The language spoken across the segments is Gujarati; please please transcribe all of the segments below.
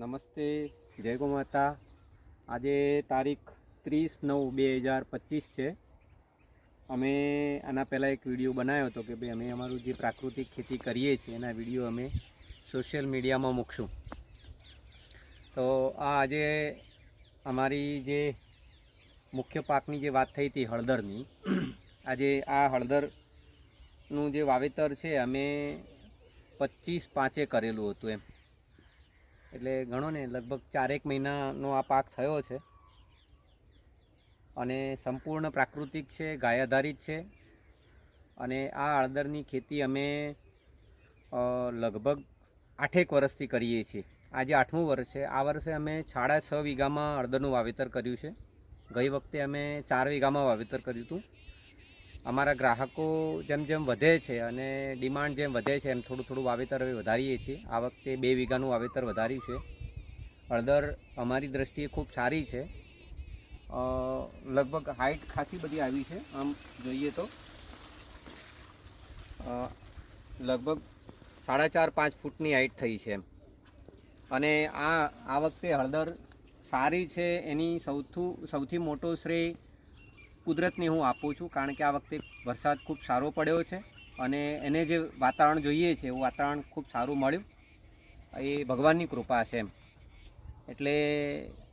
નમસ્તે, જય ગો માતા. આજે તારીખ ત્રીસ નવ બે હજાર પચીસ છે. અમે આના પહેલાં એક વીડિયો બનાવ્યો હતો કે ભાઈ અમે અમારું જે પ્રાકૃતિક ખેતી કરીએ છીએ, એના વીડિયો અમે સોશિયલ મીડિયામાં મૂકશું. તો આ આજે અમારી જે મુખ્ય પાકની જે વાત થઈ હતી હળદરની, આજે આ હળદરનું જે વાવેતર છે, અમે પચીસ પાંચે કરેલું હતું એમ. એટલે ગણો ને, લગભગ ચારેક મહિનાનો આ પાક થયો છે. અને સંપૂર્ણ પ્રાકૃતિક છે ગાય આધારિત છે. અને આ હળદરની ખેતી અમે લગભગ આઠેક વર્ષથી કરીએ છીએ. આજે આઠમું વર્ષ છે. આ વર્ષે અમે સાડા છ વીઘામાં હળદરનું વાવેતર કર્યું છે. ગઈ વખતે અમે ચાર વીઘામાં વાવેતર કર્યું હતું. અમારા ગ્રાહકો જેમ જેમ વધે છે અને ડિમાન્ડ જેમ વધે છે એમ થોડું થોડું વાવેતર હવે વધારીએ છીએ. આ વખતે બે વીઘાનું વાવેતર વધાર્યું છે. હળદર અમારી દ્રષ્ટિએ ખૂબ સારી છે. લગભગ હાઇટ ખાસી બધી આવી છે. આમ જોઈએ તો લગભગ સાડા ચાર પાંચ ફૂટની હાઇટ થઈ છે અને આ આ વખતે હળદર સારી છે. એની સૌથી સૌથી મોટો શ્રેય કુદરતને હું આપું છું કારણ કે આ વખતે વરસાદ ખૂબ સારો પડ્યો છે અને એને જે વાતાવરણ જોઈએ છે એવું વાતાવરણ ખૂબ સારું મળ્યું. એ ભગવાનની કૃપા છે એમ. એટલે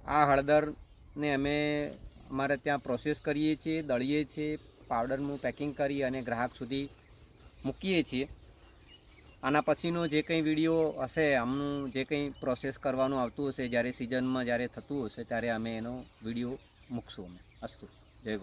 આ હળદરને અમે અમારે ત્યાં પ્રોસેસ કરીએ છીએ, દળીએ છીએ પાવડરનું પેકિંગ કરી અને ગ્રાહક સુધી મૂકીએ છીએ. આના પછીનો જે કંઈ વીડિયો હશે, આમનું જે કંઈ પ્રોસેસ કરવાનું આવતું હશે, જ્યારે સિઝનમાં જ્યારે થતું હશે, ત્યારે અમે એનો વીડિયો મૂકશું અમે. અસ્તુ. જય